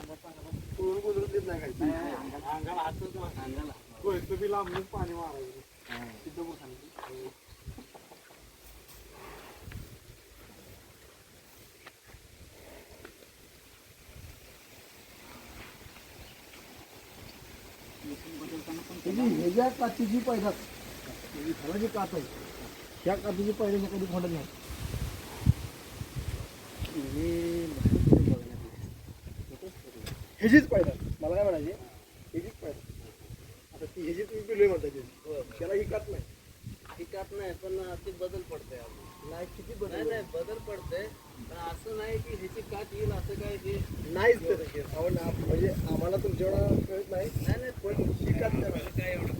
पळून गुजरून देत नाही काही अंगाला हातच अंगाला होय तुम्ही लांबूनच पाणी मारायचं तिथं मग खाली. ह्याच्या आहे त्या कातीची पायरी कधी फोडत नाही ह्याचीच पायदात मला काय म्हणायचे? ह्याचीच पायदात आता ती ह्याची तुम्ही पिलोय म्हणता ते. त्याला ही काच नाही. ही कात नाही पण ते बदल पडतंय नाही किती बदल नाही बदल पडतंय. पण असं नाही की ह्याची कात येईल असं काय ते नाहीच म्हणजे आम्हाला तुमच्याकडं कळत नाही. नाही नाही पण ही काच नाही. काय एवढं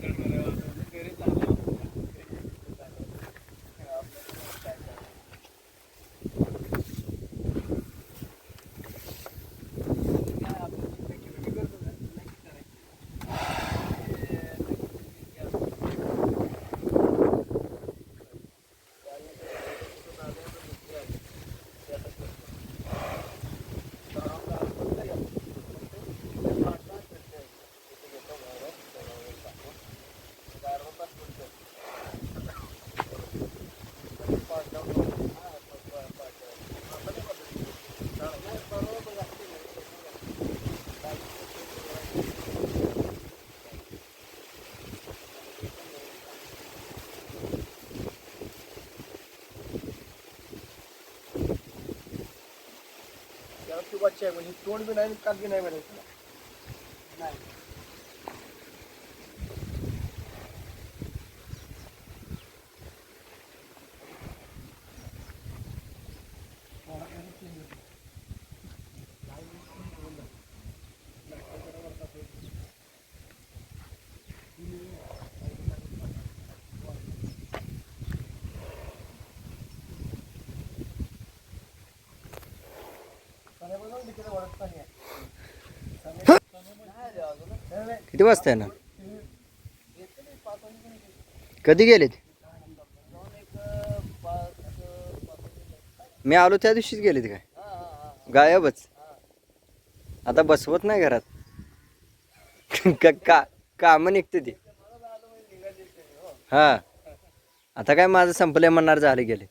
त्याला आहे म्हणजे तोंड बी नाही कान बी नाही म्हणायचं. नाही. किती वाजता आहे ना? कधी गेलेत? मी आलो त्या दिवशीच गेलेत काय? गायबच. आता बसवत नाही घरात. का का कामं निघते ती. हा. आता काय माझं संपलं म्हणणार झाले गेले.